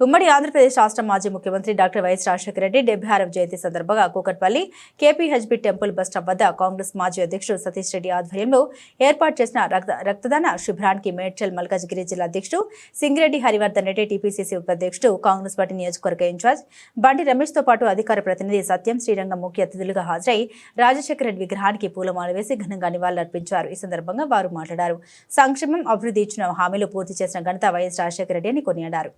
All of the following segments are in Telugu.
ఉమ్మడి ఆంధ్రప్రదేశ్ రాష్ట్ర మాజీ ముఖ్యమంత్రి డాక్టర్ వైఎస్ రాజశేఖర రెడ్డి డెబ్బై ఆరవ జయంతి సందర్భంగా Kukatpally KPHB temple bus stop వద్ద కాంగ్రెస్ మాజీ అధ్యక్షుడు సతీష్ రెడ్డి ఆధ్వర్యంలో ఏర్పాటు చేసిన రక్త రక్తదాన శిబిరానికి మేడ్చల్ మల్కాజ్గిరి జిల్లా అధ్యక్షుడు సింగిరెడ్డి హరివర్ధన్ రెడ్డి టీపీసీసీ ఉపాధ్యక్షుడు కాంగ్రెస్ పార్టీ నియోజకవర్గ ఇన్ఛార్జ్ బండి రమేష్తో పాటు అధికార ప్రతినిధి సత్యం శ్రీరంగం ముఖ్య అతిథులుగా హాజరై రాజశేఖర రెడ్డి విగ్రహానికి పూలమాల వేసి ఘనంగా నివాళులర్పించారు. ఈ సందర్భంగా వారు మాట్లాడారు. సంక్షేమం అభివృద్ధి ఇచ్చిన హామీలు పూర్తి చేసిన ఘనత వైఎస్ రాజశేఖర రెడ్డి అని కొనియాడారు.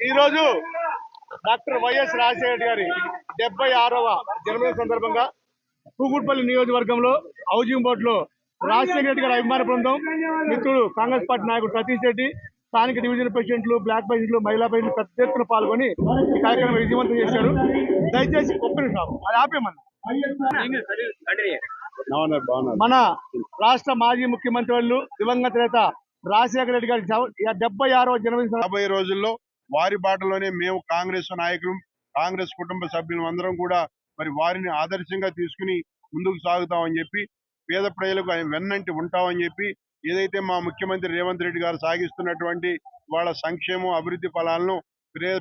ఈ రోజు డాక్టర్ వైఎస్ రాజశేఖర గారి డెబ్బై ఆరవ జన్మదిన సందర్భంగా కూకుట్పల్లి నియోజకవర్గంలో హౌసింగ్ బోర్డ్లో రాజశేఖర రెడ్డి గారి అభిమాన బృందం మిత్రుడు కాంగ్రెస్ పార్టీ నాయకుడు సతీష్ రెడ్డి స్థానిక డివిజన్ ప్రెసిడెంట్లు బ్లాక్ ప్రెసిడెంట్లు మహిళా ప్రెసిడెంట్లు పెద్ద ఎత్తున పాల్గొని ఈ కార్యక్రమం విజయవంతం చేశారు. దయచేసి ఒక్క నిమిషం అది ఆపేమన్నా మన రాష్ట్ర మాజీ ముఖ్యమంత్రి వాళ్ళు దివంగత నేత రాజశేఖర రెడ్డి గారి డెబ్బై ఆరవ జన్మదిన యాభై రోజుల్లో వారి బాటలోనే మేము కాంగ్రెస్ నాయకులు కాంగ్రెస్ కుటుంబ సభ్యులం అందరం కూడా మరి వారిని ఆదర్శంగా తీసుకుని ముందుకు సాగుతామని చెప్పి పేద ప్రజలకు ఆయన వెన్నంటి ఉంటామని చెప్పి ఏదైతే మా ముఖ్యమంత్రి రేవంత్ రెడ్డి గారు సాగిస్తున్నటువంటి వాళ్ళ సంక్షేమం అభివృద్ధి ఫలాలను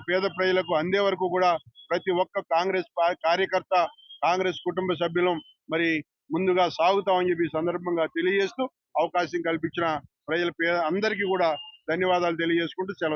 పేద ప్రజలకు అందే వరకు కూడా ప్రతి ఒక్క కాంగ్రెస్ కార్యకర్త కాంగ్రెస్ కుటుంబ సభ్యులం మరి ముందుగా సాగుతామని చెప్పి సందర్భంగా తెలియజేస్తూ అవకాశం కల్పించిన ప్రజల పే అందరికీ కూడా ధన్యవాదాలు తెలియజేసుకుంటూ సెలవు